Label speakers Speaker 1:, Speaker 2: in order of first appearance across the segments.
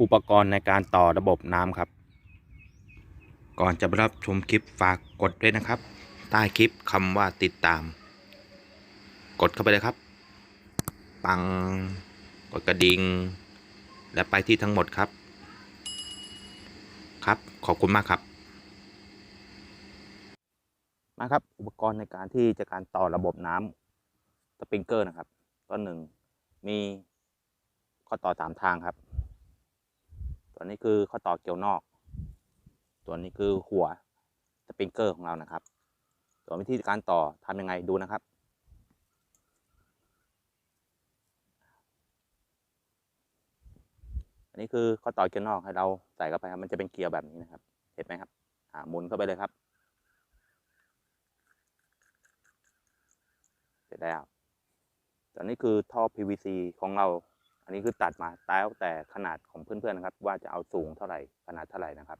Speaker 1: อุปกรณ์ในการต่อระบบน้ำครับ ก่อนจะไปรับชมคลิปฝากกดด้วยนะครับ ใต้คลิปคำว่าติดตาม กดเข้าไปเลยครับ ปังกดกระดิ่งและไปที่ทั้งหมดครับ ครับขอบคุณมากครับ มาครับ อุปกรณ์ในการที่จะการต่อระบบน้ำสปริงเกอร์นะครับตัวหนึ่งมีข้อต่อสามทางครับ ตัวนี้คือข้อต่อเกี่ยวนอก ตัวนี้คือหัวสปริงเกอร์ของเรานะครับ ส่วนวิธีการต่อทำยังไงดูนะครับอันนี้คือข้อต่อเกี่ยวนอกให้เราใส่เข้าไปครับมันจะเป็นเกียวแบบนี้นะครับ เห็นไหมครับอ่าหมุนเข้าไปเลยครับ เสร็จแล้วตอนนี้คือท่อ PVC ของเรา นนี้คือตัดมาแล้วแต่ขนาดของเพื่อนๆนะครับ ว่าจะเอาสูงเท่าไหร่ขนาดเท่าไหร่นะครับ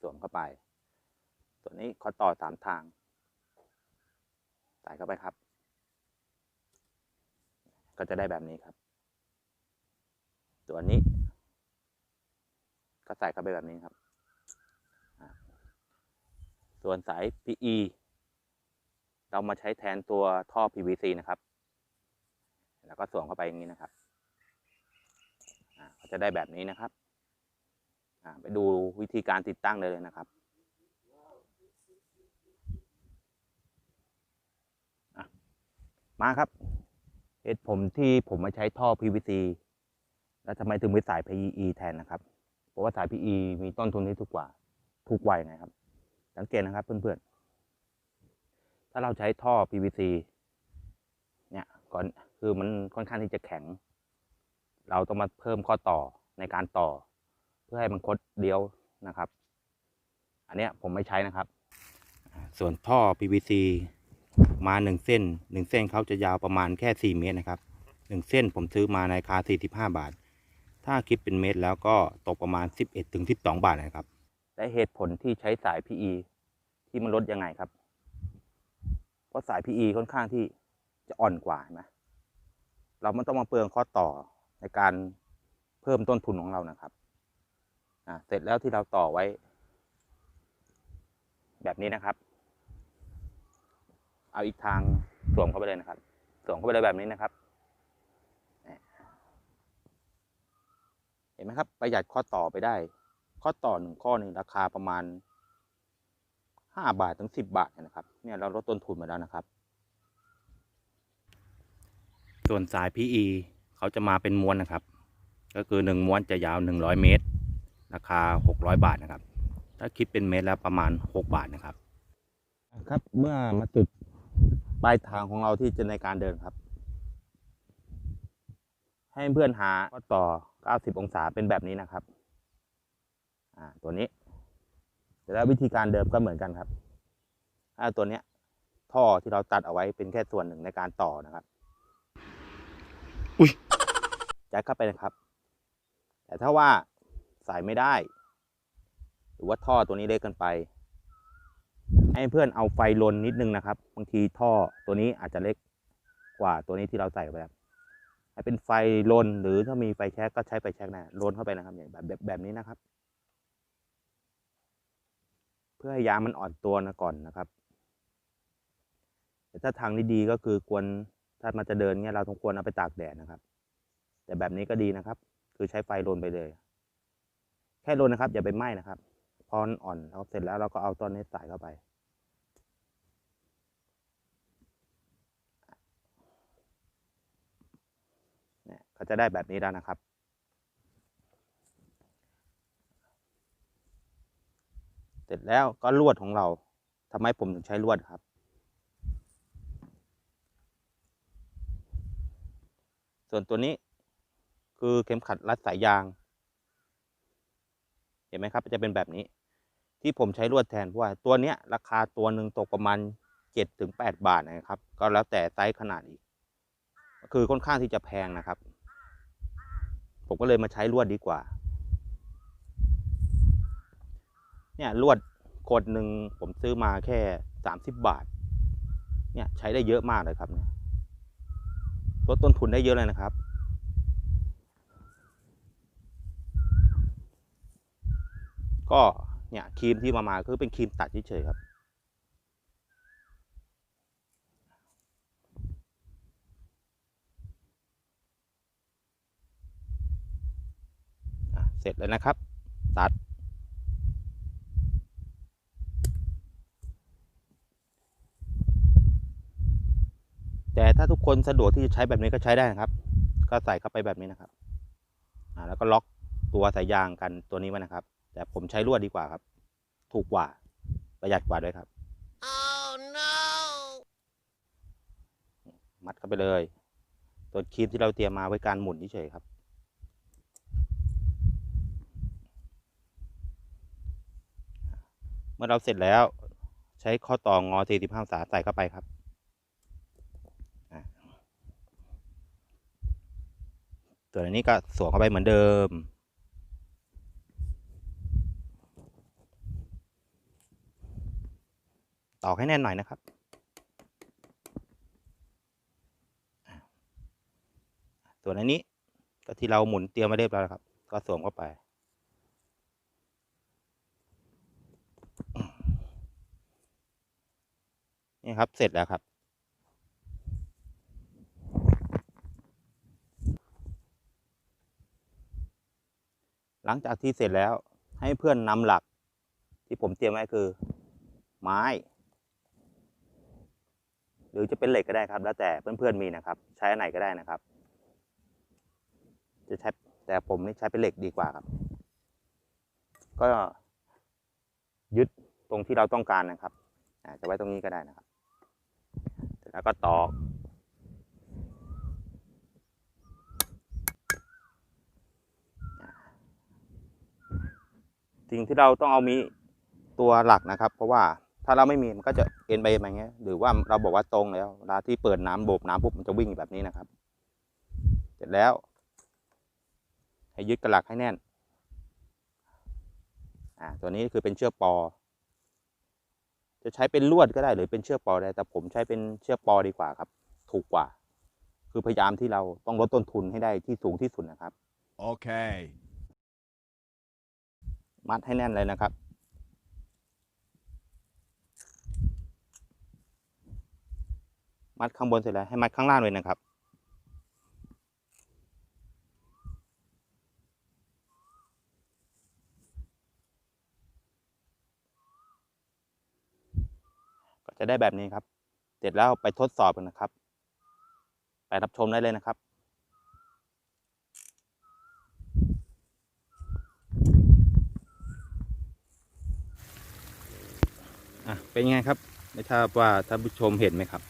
Speaker 1: สวมเข้าไป ตัวนี้ข้อต่อสามทางใส่เข้าไปครับ ก็จะได้แบบนี้ครับ ตัวนี้ ก็ใส่เข้าไปแบบนี้ครับ ส่วนสาย PE เรามาใช้แทนตัวท่อ PVC นะครับ แล้วก็สวมเข้าไปอย่างนี้นะครับอ่าก็จะได้แบบนี้นะครับอ่าไปดูวิธีการติดตั้งได้เลยนะครับอะมาครับเหตุผมที่ผมมาใช้ท่อ PVC แล้วทำไมถึงไม่สาย PE แทนนะครับ เพราะว่าสาย PE มีต้นทุนที่ถูกกว่าถูกไวนะครับ สังเกตนะครับเพื่อนๆ ถ้าเราใช้ท่อ PVC เนี่ยก่อน คือมันค่อนข้างที่จะแข็ง เราต้องมาเพิ่มข้อต่อในการต่อ เพื่อให้มันคดเดียวนะครับ อันเนี้ยผมไม่ใช้นะครับ ส่วนท่อ PVC มาหนึ่งเส้นหนึ่งเส้นเขาจะยาวประมาณแค่สี่เมตรนะครับหนึ่งเส้นผมซื้อมาในราคาสี่สิบห้าบาท ถ้าคิดเป็นเมตรแล้วก็ตกประมาณสิบเอ็ดถึงสิบสองบาทนะครับ และเหตุผลที่ใช้สาย PE ที่มันลดยังไงครับ เพราะสาย PE ค่อนข้างที่จะอ่อนกว่าเห็นไหม เราไม่ต้องมาเปลืองข้อต่อในการเพิ่มต้นทุนของเรานะครับเสร็จแล้วที่เราต่อไว้ แบบนี้นะครับ เอาอีกทางสวมเข้าไปเลยนะครับสวมเข้าไปเลยแบบนี้นะครับ เห็นไหมครับ ประหยัดข้อต่อไปได้ ข้อต่อหนึ่งข้อนี่ราคาประมาณห้าบาทถึงสิบบาทนะครับ เนี่ยเราลดต้นทุนมาแล้วนะครับ ส่วนสาย PE เขาจะมาเป็นม้วนนะครับ ก็คือหนึ่งม้วนจะยาวหนึ่งร้อยเมตร ราคาหกร้อยบาทนะครับ ถ้าคิดเป็นเมตรแล้วประมาณหกบาทนะครับ ครับเมื่อมาจุดปลายทางของเราที่จะในการเดินครับ ให้เพื่อนหาข้อต่อ 90 องศาเป็นแบบนี้นะครับ อ่าตัวนี้แล้ววิธีการเดิมก็เหมือนกันครับถ้าตัวเนี้ยท่อที่เราตัดเอาไว้เป็นแค่ส่วนหนึ่งในการต่อนะครับ อุ้ยยัดเข้าไปนะครับ แต่ถ้าว่าใส่ไม่ได้ หรือว่าท่อตัวนี้เล็กเกินไป ให้เพื่อนเอาไฟลนนิดนึงนะครับ บางทีท่อตัวนี้อาจจะเล็กกว่าตัวนี้ที่เราใส่ไปครับให้เป็นไฟลนหรือถ้ามีไฟแช็กก็ใช้ไฟแช็กนะลนเข้าไปนะครับ อย่างแบบแบบแบบนี้นะครับ เพื่อให้ยางมันอ่อนตัวนะก่อนนะครับแต่ถ้าทางที่ดีก็คือกวน ถ้ามันจะเดินเนี่ยเราต้องควรเอาไปตากแดดนะครับ แต่แบบนี้ก็ดีนะครับ คือใช้ไฟลนไปเลย แค่ลนนะครับ อย่าไปไหม้นะครับ พอนอ่อนเราเสร็จแล้วเราก็เอาต้นนี้ใส่เข้าไป เนี่ยก็จะได้แบบนี้แล้วนะครับเสร็จแล้วก็ลวดของเราทำไมผมถึงใช้ลวดครับ ส่วนตัวนี้คือเข็มขัดรัดสายยาง เห็นไหมครับจะเป็นแบบนี้ ที่ผมใช้ลวดแทนเพราะว่าตัวเนี้ยราคาตัวหนึ่งตกประมาณเจ็ดถึงแปดบาทนะครับ ก็แล้วแต่ไซส์ขนาดอีก คือค่อนข้างที่จะแพงนะครับ ผมก็เลยมาใช้ลวดดีกว่า เนี่ยลวดขวดหนึ่งผมซื้อมาแค่สามสิบบาท เนี่ยใช้ได้เยอะมากเลยครับเนี่ย ลดต้นทุนได้เยอะเลยนะครับ ก็เนี่ยครีมที่มามาคือเป็นครีมตัดเฉยๆครับเสร็จแล้วนะครับ ตัด แต่ถ้าทุกคนสะดวกที่จะใช้แบบนี้ก็ใช้ได้นะครับ ก็ใส่เข้าไปแบบนี้นะครับอ่าแล้วก็ล็อกตัวสายยางกันตัวนี้ไว้นะครับ แต่ผมใช้ลวดดีกว่าครับ ถูกกว่าประหยัดกว่าด้วยครับ
Speaker 2: Oh no!
Speaker 1: มัดเข้าไปเลย ตัวครีมที่เราเตรียมมาไว้การหมุนเฉยๆครับเมื่อเราเสร็จแล้วใช้ข้อต่องอ45องศาใส่เข้าไปครับอะ ส่วนอันนี้ก็สวมเข้าไปเหมือนเดิม ตอกให้แน่นหน่อยนะครับ ส่วนอันนี้ก็ที่เราหมุนเตรียมไว้เรียบร้อยแล้วครับ ก็สวมเข้าไปนี่ครับ เสร็จแล้วครับ หลังจากที่เสร็จแล้วให้เพื่อนนำหลักที่ผมเตรียมไว้คือ ไม้ หรือจะเป็นเหล็กก็ได้ครับ แล้วแต่เพื่อนๆมีนะครับ ใช้อันไหนก็ได้นะครับ จะใช้แต่ผมนี่ใช้เป็นเหล็กดีกว่าครับ ก็ยึดตรงที่เราต้องการนะครับอ่าจะไว้ตรงนี้ก็ได้นะครับ เสร็จแล้วก็ตอก สิ่งที่เราต้องเอามีตัวหลักนะครับ เพราะว่าถ้าเราไม่มีมันก็จะเอ็นไปแบบนี้หรือว่าเราบอกว่าตรงแล้วเวลาที่เปิดน้ำโบกน้ำปุ๊บมันจะวิ่งแบบนี้นะครับ เสร็จแล้ว ให้ยึดกระหลักให้แน่นอ่าตัวนี้คือเป็นเชือกปอ จะใช้เป็นลวดก็ได้หรือเป็นเชือกปอได้แต่ผมใช้เป็นเชือกปอดีกว่าครับ ถูกกว่า คือพยายามที่เราต้องลดต้นทุนให้ได้ที่สูงที่สุดนะครับ
Speaker 3: Okay.
Speaker 1: มัดให้แน่นเลยนะครับ มัดข้างบนเสร็จแล้วให้มัดข้างล่างเลยนะครับ ก็จะได้แบบนี้ครับ เสร็จแล้วไปทดสอบกันนะครับ ไปรับชมได้เลยนะครับ เป็นไงครับ ไม่ทราบว่าท่านผู้ชมเห็นไหมครับ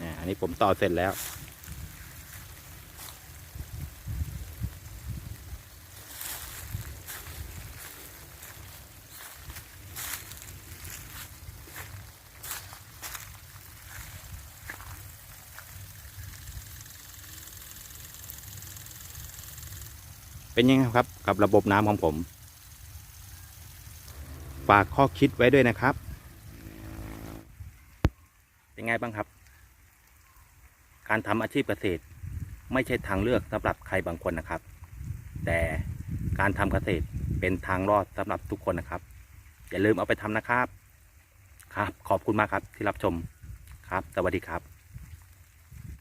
Speaker 1: นี่ยอันนี้ผมต่อเสร็จแล้ว เป็นยังไงครับ กับระบบน้ำของผม ฝากข้อคิดไว้ด้วยนะครับ เป็นไงบ้างครับ การทำอาชีพเกษตร ไม่ใช่ทางเลือกสำหรับใครบางคนนะครับ แต่การทำเกษตรเป็นทางรอดสำหรับทุกคนนะครับ อย่าลืมเอาไปทำนะครับ ครับ ขอบคุณมากครับที่รับชมครับ สวัสดีครับ